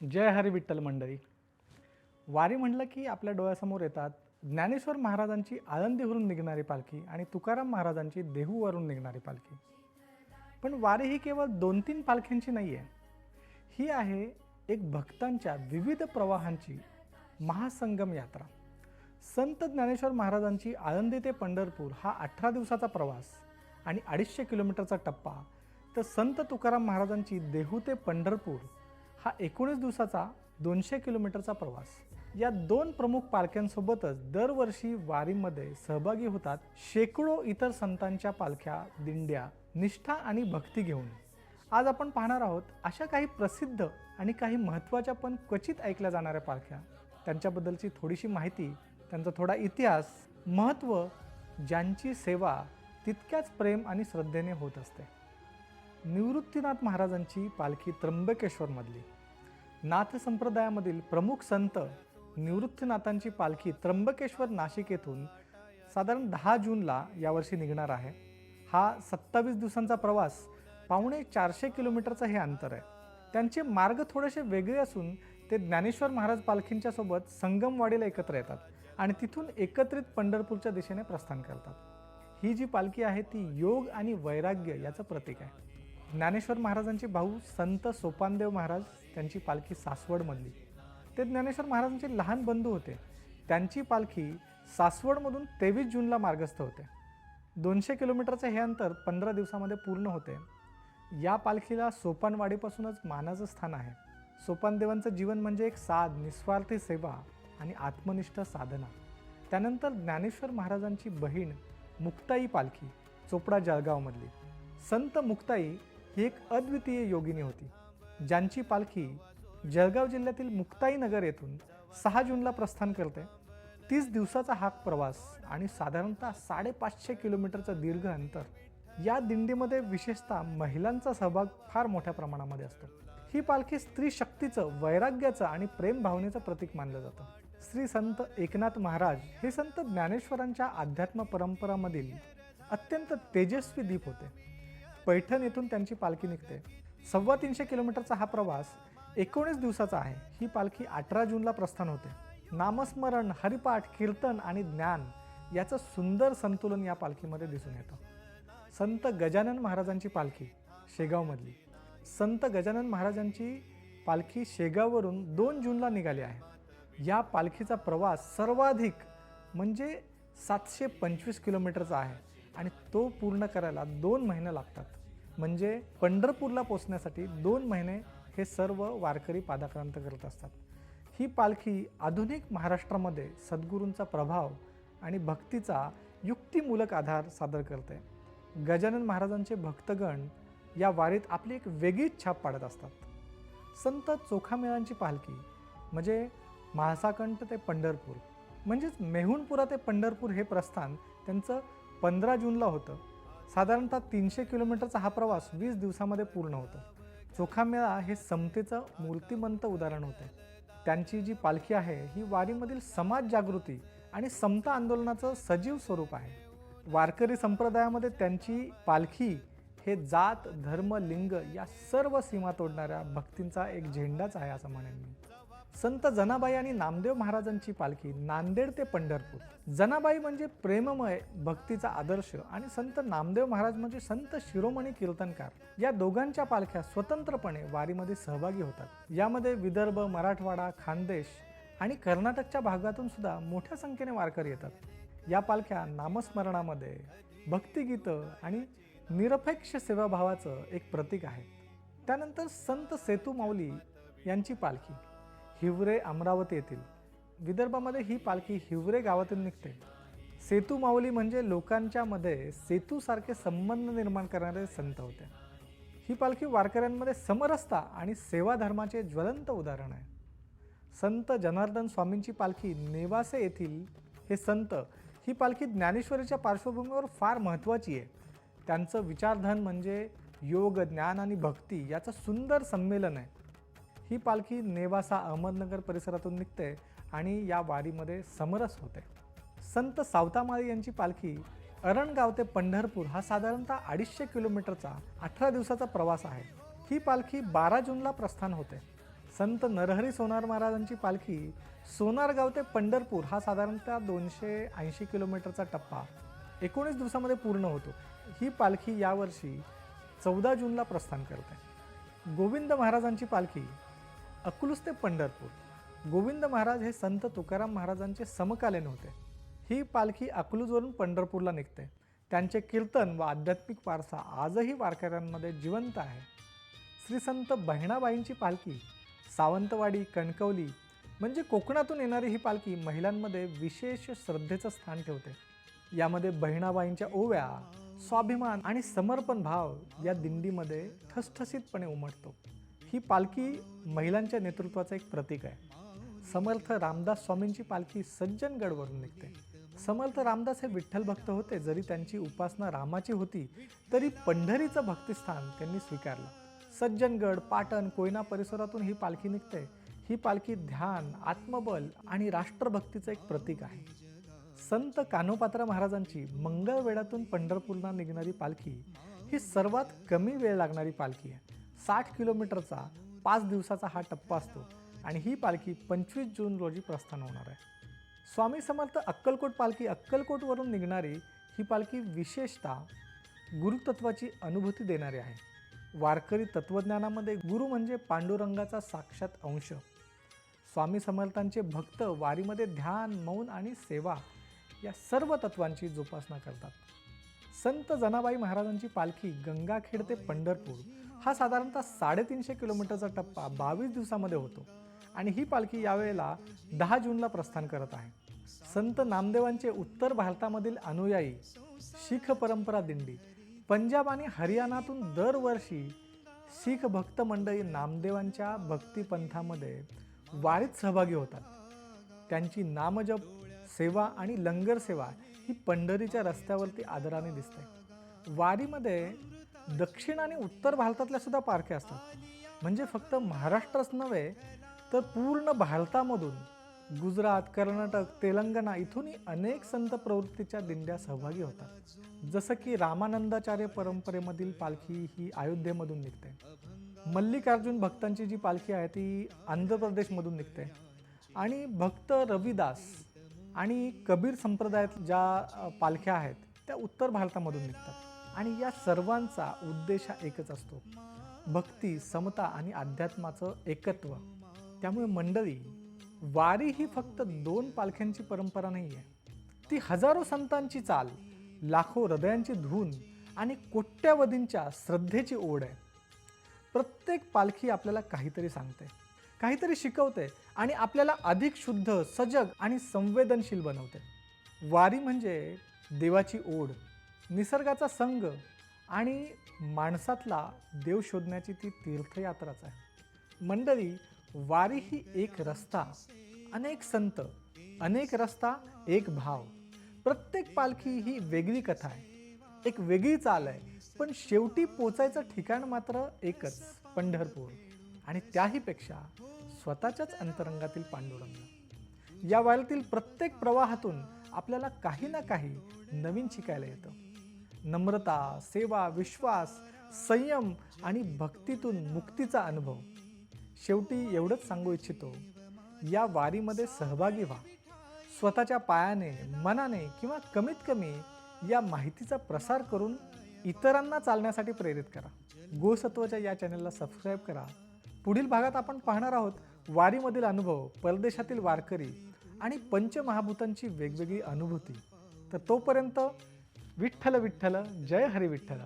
जय हरी विठ्ठल मंडळी. वारी म्हटलं की आपल्या डोळ्यासमोर येतात. ज्ञानेश्वर महाराजांची आळंदीवरून निघणारी पालखी आणि तुकाराम महाराजांची देहूवरून निघणारी पालखी. पण वारी ही केवळ दोन तीन पालख्यांची नाही आहे ही आहे एक भक्तांच्या विविध प्रवाहांची महासंगम यात्रा. संत ज्ञानेश्वर महाराजांची आळंदी ते पंढरपूर हा अठरा दिवसाचा प्रवास आणि अडीचशे किलोमीटरचा टप्पा. तर संत तुकाराम महाराजांची देहू ते पंढरपूर हा एकोणीस दिवसाचा दोनशे किलोमीटरचा प्रवास. या दोन प्रमुख पालख्यांसोबतच दरवर्षी वारीमध्ये सहभागी होतात शेकडो इतर संतांच्या पालख्या दिंड्या निष्ठा आणि भक्ती घेऊन. आज आपण पाहणार आहोत अशा काही प्रसिद्ध आणि काही महत्त्वाच्या पण क्वचित ऐकल्या जाणाऱ्या पालख्या. त्यांच्याबद्दलची थोडीशी माहिती त्यांचा थोडा इतिहास महत्त्व ज्यांची सेवा तितक्याच प्रेम आणि श्रद्धेने होत असते. निवृत्तीनाथ महाराजांची पालखी त्र्यंबकेश्वरमधली. नाथ संप्रदायामधील प्रमुख संत निवृत्तीनाथांची पालखी त्र्यंबकेश्वर नाशिक येथून साधारण दहा जूनला यावर्षी निघणार आहे. हा सत्तावीस दिवसांचा प्रवास पावणे चारशे किलोमीटरचं हे अंतर आहे. त्यांचे मार्ग थोडेसे वेगळे असून ते ज्ञानेश्वर महाराज पालखींच्या सोबत संगमवाडीला एकत्र येतात आणि तिथून एकत्रित पंढरपूरच्या दिशेने प्रस्थान करतात. ही जी पालखी आहे ती योग आणि वैराग्य याचं प्रतीक आहे. ज्ञानेश्वर महाराजांचे भाऊ संत सोपानदेव महाराज त्यांची पालखी सासवडमधली. ते ज्ञानेश्वर महाराजांचे लहान बंधू होते. त्यांची पालखी सासवडमधून तेवीस जूनला मार्गस्थ होते. दोनशे किलोमीटरचे हे अंतर पंधरा दिवसामध्ये पूर्ण होते. या पालखीला सोपानवाडीपासूनच मानाचं स्थान आहे. सोपानदेवांचं जीवन म्हणजे एक साध निस्वार्थी सेवा आणि आत्मनिष्ठ साधना. त्यानंतर ज्ञानेश्वर महाराजांची बहीण मुक्ताई पालखी चोपडा जळगावमधली. संत मुक्ताई ही एक अद्वितीय योगिनी होती ज्यांची पालखी जळगाव जिल्ह्यातील मुक्ताई नगर येथून सहा जूनला प्रस्थान करते. तीस दिवसाचा हा प्रवास आणि साधारणतः साडेपाचशे किलोमीटरचं दीर्घ अंतर या दिंडीमध्ये विशेषतः महिलांचा सहभाग फार मोठ्या प्रमाणामध्ये असतो. ही पालखी स्त्री शक्तीचं वैराग्याचं आणि प्रेम भावनेचं प्रतीक मानलं जातं. श्री संत एकनाथ महाराज हे संत ज्ञानेश्वरांच्या अध्यात्म परंपरामधील अत्यंत तेजस्वी दीप होते. पैठण येथून त्यांची पालखी निघते. सव्वा तीनशे किलोमीटरचा हा प्रवास एकोणीस दिवसाचा आहे. ही पालखी अठरा जूनला प्रस्थान होते. नामस्मरण हरिपाठ कीर्तन आणि ज्ञान याचं सुंदर संतुलन या पालखीमध्ये दिसून येतं. संत गजानन महाराजांची पालखी शेगावमधली. संत गजानन महाराजांची पालखी शेगाववरून दोन जूनला निघाली आहे. या पालखीचा प्रवास सर्वाधिक म्हणजे सातशे पंचवीस किलोमीटरचा आहे. आणि तो पूर्ण करायला दोन महिने लागतात. म्हणजे पंढरपूरला पोचण्यासाठी दोन महिने हे सर्व वारकरी पादाक्रांत करत असतात. ही पालखी आधुनिक महाराष्ट्रामध्ये सद्गुरूंचा प्रभाव आणि भक्तीचा युक्तिमूलक आधार सादर करते. गजानन महाराजांचे भक्तगण या वारीत आपली एक वेगळीच छाप पाडत असतात. संत चोखामेळांची पालखी म्हणजे म्हाळसाकंठ ते पंढरपूर म्हणजेच मेहुणपुरा ते पंढरपूर हे प्रस्थान त्यांचं पंधरा जूनला होतं. साधारणतः तीनशे किलोमीटरचा हा प्रवास वीस दिवसामध्ये पूर्ण होतो. चोखामेळा हे समतेचं मूर्तिमंत उदाहरण होते. त्यांची जी पालखी आहे ही वारीमधील समाज जागृती आणि समता आंदोलनाचं सजीव स्वरूप आहे. वारकरी संप्रदायामध्ये त्यांची पालखी हे जात धर्म लिंग या सर्व सीमा तोडणाऱ्या भक्तींचा एक झेंडाच आहे असं म्हणेन मी. संत जनाबाई आणि नामदेव महाराजांची पालखी नांदेड ते पंढरपूर. जनाबाई म्हणजे प्रेममय भक्तीचा आदर्श आणि संत नामदेव महाराज म्हणजे संत शिरोमणी कीर्तनकार. या दोघांच्या पालख्या स्वतंत्रपणे वारीमध्ये सहभागी होतात. यामध्ये विदर्भ मराठवाडा खानदेश आणि कर्नाटकच्या भागातून सुद्धा मोठ्या संख्येने वारकरी येतात. या पालख्या नामस्मरणामध्ये भक्तिगीतं आणि निरपेक्ष सेवाभावाचं एक प्रतीक आहे. त्यानंतर संत सेतू माऊली यांची पालखी. हिवरे अमरावती येथील. विदर्भामध्ये ही पालखी हिवरे गावातून निघते. सेतू माऊली म्हणजे लोकांच्या मध्ये सेतूसारखे संबंध निर्माण करणारे संत होते. ही पालखी वारकऱ्यांमध्ये समरसता आणि सेवा धर्माचे ज्वलंत उदाहरण आहे. संत जनार्दन स्वामींची पालखी नेवासे येथील हे संत ही पालखी ज्ञानेश्वरीच्या पार्श्वभूमीवर फार महत्त्वाची आहे. त्यांचं विचारधन म्हणजे योग ज्ञान आणि भक्ती याचं सुंदर संमेलन आहे. ही पालखी नेवासा अहमदनगर परिसरातून निघते आणि या वारीमध्ये समरस होते. संत सावतामाळी यांची पालखी अरणगाव ते पंढरपूर हा साधारणतः अडीचशे किलोमीटरचा अठरा दिवसाचा प्रवास आहे. ही पालखी बारा जूनला प्रस्थान होते. संत नरहरी सोनार महाराजांची पालखी सोनारगाव ते पंढरपूर हा साधारणतः दोनशे ऐंशी किलोमीटरचा टप्पा एकोणीस दिवसामध्ये पूर्ण होतो. ही पालखी यावर्षी चौदा जूनला प्रस्थान करते. गोविंद महाराजांची पालखी अकलूस ते पंढरपूर. गोविंद महाराज हे संत तुकाराम महाराजांचे समकालीन होते. ही पालखी अकलूजवरून पंढरपूरला निघते. त्यांचे कीर्तन व आध्यात्मिक वारसा आजही वारकऱ्यांमध्ये जिवंत आहे. श्री संत बहिणाबाईंची पालखी सावंतवाडी कणकवली म्हणजे कोकणातून येणारी ही पालखी महिलांमध्ये विशेष श्रद्धेचं स्थान ठेवते. यामध्ये बहिणाबाईंच्या ओव्या स्वाभिमान आणि समर्पण भाव या दिंडीमध्ये ठसठसीतपणे उमटतो. ही पालखी महिलांच्या नेतृत्वाचं एक प्रतीक आहे. समर्थ रामदास स्वामींची पालखी सज्जनगडवरून निघते. समर्थ रामदास हे विठ्ठल भक्त होते. जरी त्यांची उपासना रामाची होती तरी पंढरीचं भक्तिस्थान त्यांनी स्वीकारलं. सज्जनगड पाटण कोयना परिसरातून ही पालखी निघते. ही पालखी ध्यान आत्मबल आणि राष्ट्रभक्तीचं एक प्रतीक आहे. संत कानोपात्रा महाराजांची मंगळवेढातून पंढरपूरला निघणारी पालखी ही सर्वात कमी वेळ लागणारी पालखी आहे. साठ किलोमीटरचा पाच दिवसाचा हा टप्पा असतो आणि ही पालखी पंचवीस जून रोजी प्रस्थान होणार आहे. स्वामी समर्थ अक्कलकोट पालखी अक्कलकोटवरून निघणारी ही पालखी विशेषतः गुरुतत्वाची अनुभूती देणारी आहे. वारकरी तत्त्वज्ञानामध्ये गुरु म्हणजे पांडुरंगाचा साक्षात अंश. स्वामी समर्थांचे भक्त वारीमध्ये ध्यान मौन आणि सेवा या सर्व तत्वांची जोपासना करतात. संत जनाबाई महाराजांची पालखी गंगाखेड ते पंढरपूर हा साधारणतः साडेतीनशे किलोमीटरचा टप्पा बावीस दिवसामध्ये होतो. आणि ही पालखी यावेळेला दहा जूनला प्रस्थान करत आहे. संत नामदेवांचे उत्तर भारतामधील अनुयायी शीख परंपरा दिंडी पंजाब आणि हरियाणातून दरवर्षी शीख भक्त मंडळी नामदेवांच्या भक्तिपंथामध्ये वारीत सहभागी होतात. त्यांची नामजप सेवा आणि लंगर सेवा ही पंढरीच्या रस्त्यावरती आदराने दिसते वारीमध्ये दक्षिण आणि उत्तर भारतातल्या सुद्धा पारख्या असतात. म्हणजे फक्त महाराष्ट्रच नव्हे तर पूर्ण भारतामधून गुजरात कर्नाटक तेलंगणा इथूनही अनेक संत प्रवृत्तीच्या दिंड्या सहभागी होतात. जसं की रामानंदाचार्य परंपरेमधील पालखी ही अयोध्येमधून निघते. मल्लिकार्जुन भक्तांची जी पालखी आहे ती आंध्र प्रदेशमधून निघते. आणि भक्त रविदास आणि कबीर संप्रदायात ज्या पालख्या आहेत त्या उत्तर भारतामधून निघतात. आणि या सर्वांचा उद्देश हा एकच असतो. भक्ती समता आणि अध्यात्माचं एकत्व. त्यामुळे मंडळी वारी ही फक्त दोन पालख्यांची परंपरा नाही आहे ती हजारो संतांची चाल लाखो हृदयांची धून आणि कोट्यावधींच्या श्रद्धेची ओढ आहे. प्रत्येक पालखी आपल्याला काहीतरी सांगते. काहीतरी शिकवते. आणि आपल्याला अधिक शुद्ध सजग आणि संवेदनशील बनवते. वारी म्हणजे देवाची ओढ निसर्गाचा संग आणि माणसातला देव शोधण्याची ती तीर्थयात्राच आहे. मंडळी वारी ही एक रस्ता अनेक संत अनेक रस्ता एक भाव. प्रत्येक पालखी ही वेगळी कथा आहे. एक वेगळी चाल आहे. पण शेवटी पोचायचं ठिकाण मात्र एकच पंढरपूर. आणि त्याहीपेक्षा स्वतःच्याच अंतरंगातील पांडुरंग. या वारीतील प्रत्येक प्रवाहातून आपल्याला काही ना काही नवीन शिकायला येतं. नम्रता सेवा विश्वास संयम आणि भक्तीतून मुक्तीचा अनुभव. शेवटी एवढंच सांगू इच्छितो या वारीमध्ये सहभागी व्हा. स्वतःच्या पायाने मनाने किंवा कमीत कमी या माहितीचा प्रसार करून इतरांना चालण्यासाठी प्रेरित करा. गोसत्वच्या या चॅनलला सबस्क्राईब करा. पुढील भागात आपण पाहणार आहोत वारीमधील अनुभव परदेशातील वारकरी आणि पंचमहाभूतांची वेगवेगळी अनुभूती. तर तोपर्यंत विठ्ठल विठ्ठल जय हरी विठ्ठल.